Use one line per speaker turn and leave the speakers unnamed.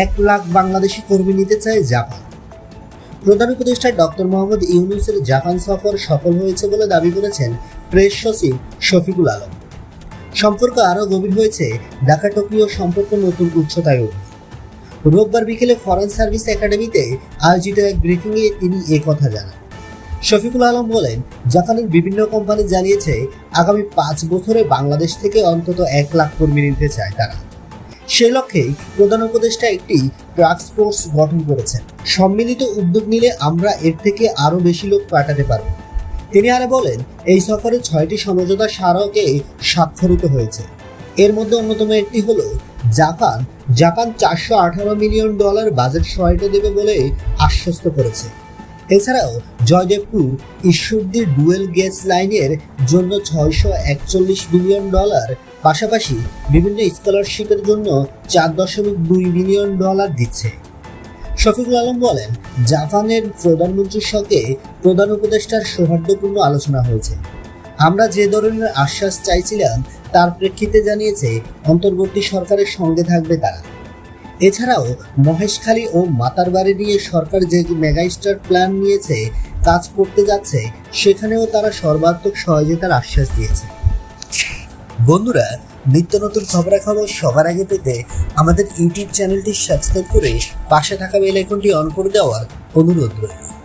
এক লাখ বাংলাদেশি কর্মী নিতে চায় জাপান। প্রধান উপদেষ্টা ডক্টর মোহাম্মদ ইউনুসের জাপান সফর সফল হয়েছে বলে দাবি করেছেন প্রেস সচিব শফিকুল আলম। সম্পর্ক আরও গভীর হয়েছে ঢাকা টোকিও সম্পর্ক নতুন উচ্চতায় উঠবে। রোববার বিকেলে ফরেন সার্ভিস একাডেমিতে আয়োজিত এক ব্রিফিংয়ে তিনি এ কথা জানান। শফিকুল আলম বলেন, জাপানের বিভিন্ন কোম্পানি জানিয়েছে, আগামী পাঁচ বছরে বাংলাদেশ থেকে অন্তত এক লাখ কর্মী নিতে চায় তারা। সেই লক্ষ্যেই প্রধান উপদেষ্টা একটি টাস্ক ফোর্স গঠন করেছেন। সম্মিলিত উদ্যোগ নিলে আমরা এর থেকে আরও বেশি লোক পাঠাতে পারব। তিনি আরও বলেন, এই সফরে ছয়টি সমঝোতা স্মারকে স্বাক্ষরিত হয়েছে। এর মধ্যে অন্যতম একটি হল, জাপান জাপান চারশো আঠারো মিলিয়ন ডলার বাজেট সহায়তা দেবে বলে আশ্বস্ত করেছে। এছাড়াও, জয়দেবপুর ঈশ্বরদীর ডুয়েল গ্যাস লাইনের জন্য ছয়শো একচল্লিশ মিলিয়ন ডলার পাশাপাশি বিভিন্ন স্কলারশিপের জন্য চার দশমিক দুই মিলিয়ন ডলার দিচ্ছে। শফিকুল আলম বলেন, জাপানের প্রধানমন্ত্রীর সঙ্গে প্রধান উপদেষ্টার সৌহার্দ্যপূর্ণ আলোচনা হয়েছে। আমরা যে ধরনের আশ্বাস চাইছিলাম, তার প্রেক্ষিতে জানিয়েছে, অন্তর্বর্তী সরকারের সঙ্গে থাকবে তারা। এছাড়াও, মহেশখালী ও মাতারবাড়ি নিয়ে সরকার যে মেগাস্টার প্ল্যান নিয়েছে, কাজ করতে যাচ্ছে, সেখানেও তারা সর্বাত্মক সহযোগিতার আশ্বাস দিয়েছে। বন্ধুরা, নিত্য নতুন খবরাখবর সবার আগে পেতে আমাদের ইউটিউব চ্যানেলটি সাবস্ক্রাইব করে পাশে থাকা বেল আইকনটি অন করে দেওয়ার অনুরোধ রইল।